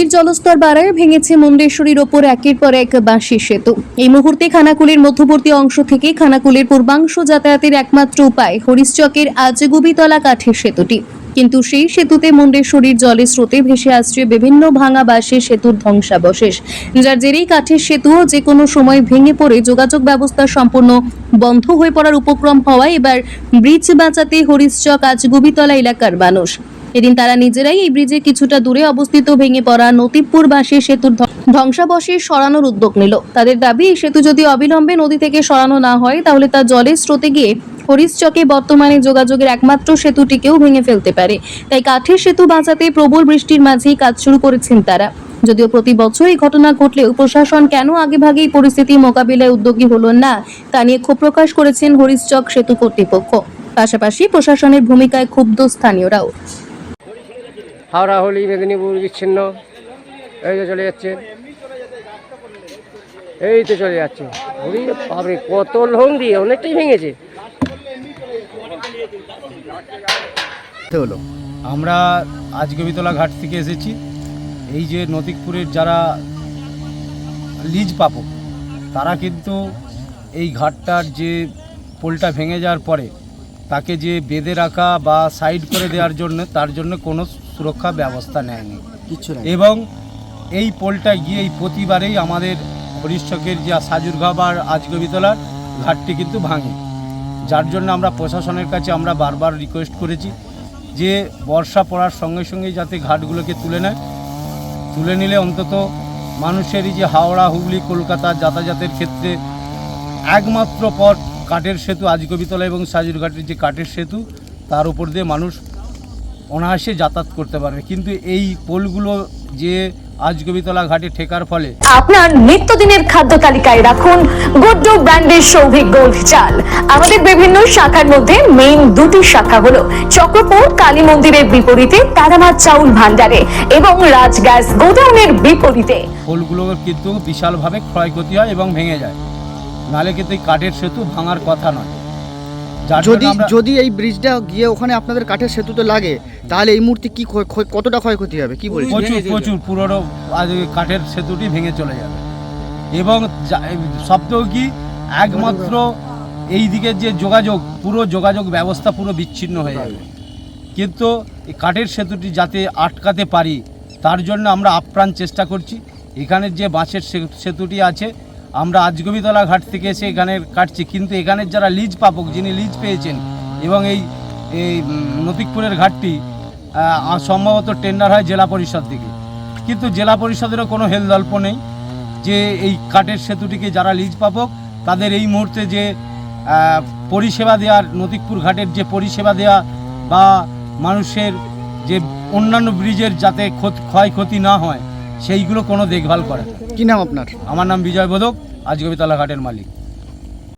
নদীর জলস্তর বাড়ায় ভেঙেছে মুন্ডেশ্বরীর ওপর একের পর এক বাঁশি সেতু। এই মুহূর্তে খানাকুলের মধ্যবর্তী অংশ থেকে খানাকুলের পূর্বাংশ যাতায়াতের একমাত্র উপায় হরিশচকের আজগুবিতলা কাঠের সেতুটি। কিন্তু সেই সেতুতে মুন্ডেশ্বরীর জলের স্রোতে ভেসে আসছে বিভিন্ন ভাঙা বাঁশের সেতুর ধ্বংসাবশেষ। যার জেরেই কাঠের সেতুও যে কোনো সময় ভেঙে পড়ে যোগাযোগ ব্যবস্থা সম্পূর্ণ বন্ধ হয়ে পড়ার উপক্রম হওয়ায় এবার ব্রিজ বাঁচাতে হরিশচক আজগুবিতলা এলাকার মানুষ। এদিন তারা নিজেরাই এই ব্রিজে কিছুটা দূরে অবস্থিত ভেঙে পড়া নতিবপুর বাসী সেতুর ধ্বংসাবশেষ সরানোর উদ্যোগ নিল। তাদের দাবি, এই সেতু যদি অবিলম্বে নদী থেকে সরানো না হয়, তাহলে তা জলের স্রোতে গিয়ে হরিশচকে বর্তমানে যোগাযোগের একমাত্র সেতুটিকেও ভেঙে ফেলতে পারে। তাই কাঠের সেতু বাঁচাতে প্রবল বৃষ্টির মাঝেই কাজ শুরু করেছেন তারা। যদিও প্রতি বছর এই ঘটনা ঘটলেও প্রশাসন কেন আগেভাগেই পরিস্থিতি মোকাবিলায় উদ্যোগী হলো না, তা নিয়ে ক্ষোভ প্রকাশ করেছেন হরিশচক সেতু কর্তৃপক্ষ। পাশাপাশি প্রশাসনের ভূমিকায় ক্ষুব্ধ স্থানীয়রাও। হাওড়া হলি মেদিনীপুর বিচ্ছিন্ন। এই তো চলে যাচ্ছে। এই তো চলে যাচ্ছে। বাপরে, কত লোং দিয়ে অনেকটাই ভেঙেছে। হলো। আমরা আজগবিতলা ঘাট থেকে এসেছি। এই যে নতিকপুরের যারা লিজ পাবো তারা কিন্তু এই ঘাটটার যে পোলটা ভেঙে যাওয়ার পরে, তাকে যে বেঁধে রাখা বা সাইড করে দেওয়ার জন্য, তার জন্য কোনো সুরক্ষা ব্যবস্থা নেয়নি। কিছু এবং এই পোলটা গিয়ে এই প্রতিবারেই আমাদের হরিশ্চকের যে সাজুরঘাট আর আজগবিতলার ঘাটটি কিন্তু ভাঙে। যার জন্য আমরা প্রশাসনের কাছে আমরা বারবার রিকোয়েস্ট করেছি যে বর্ষা পড়ার সঙ্গে সঙ্গেই যাতে ঘাটগুলোকে তুলে নেয়। তুলে নিলে অন্তত মানুষের এই যে হাওড়া হুগলি কলকাতা যাতায়াতের ক্ষেত্রে একমাত্র পথ কাঠের সেতু আজগবিতলা এবং সাজুরঘাটের যে কাঠের সেতু তার উপর দিয়ে মানুষ অনায়াসে যাতায়াত করতে পারবে। কিন্তু এই পোলগুলো যে আজগবিতলা ঘাটে ঠেকার ফলে আপনার নিত্যদিনের খাদ্য তালিকায় রাখুন গুড্ডু ব্র্যান্ডের সৌভিক গোল্ড চাল। আমাদের বিভিন্ন শাখার মধ্যে মেইন দুটি শাখা হলো চক্রপুর কালী মন্দিরের বিপরীতে তারামাত চাউল ভান্ডারে এবং রাজ গ্যাস গোডাউনের বিপরীতে। পোলগুলোর কিন্তু বিশালভাবে ক্ষয়ক্ষতি হয় এবং ভেঙে যায়। নালে কিন্তু কাঠের সেতু ভাঙার কথা নয়। যদি যদি এই ব্রিজটা গিয়ে ওখানে আপনাদের কাঠের সেতুতে লাগে তাহলে এই মুহূর্তে কি কতটা ক্ষয়ক্ষতি হবে? কি বলছেন? প্রচুর প্রচুর পুরনো কাঠের সেতুটি ভেঙে চলে যাবে। এবং সবথেকে কি একমাত্র এই দিকের যে যোগাযোগ পুরো যোগাযোগ ব্যবস্থা পুরো বিচ্ছিন্ন হয়ে যাবে। কিন্তু এই কাঠের সেতুটি যাতে আটকাতে পারি তার জন্য আমরা আপ্রাণ চেষ্টা করছি। এখানের যে বাঁশের সে- সেতুটি আছে আমরা আজগবিতলা ঘাট থেকে এসে এখানে কাটছি। কিন্তু এখানের যারা লিজ পাবক যিনি লিজ পেয়েছেন এবং এই এই নতিকপুরের ঘাটটি সম্ভবত টেন্ডার হয় জেলা পরিষদ থেকে। কিন্তু জেলা পরিষদেরও কোনো হেলদল্প নেই যে এই কাঠের সেতুটিকে যারা লিজ পাবক তাদের এই মুহূর্তে যে পরিষেবা দেওয়ার, নতিকপুর ঘাটের যে পরিষেবা দেওয়া বা মানুষের যে অন্যান্য ব্রিজের যাতে ক্ষত- ক্ষয়ক্ষতি না হয় সেইগুলো কোনো দেখভাল করে কি নাম আপনার? আমার নাম বিজয় বোধক আজগবিতলা ঘাটের মালিক।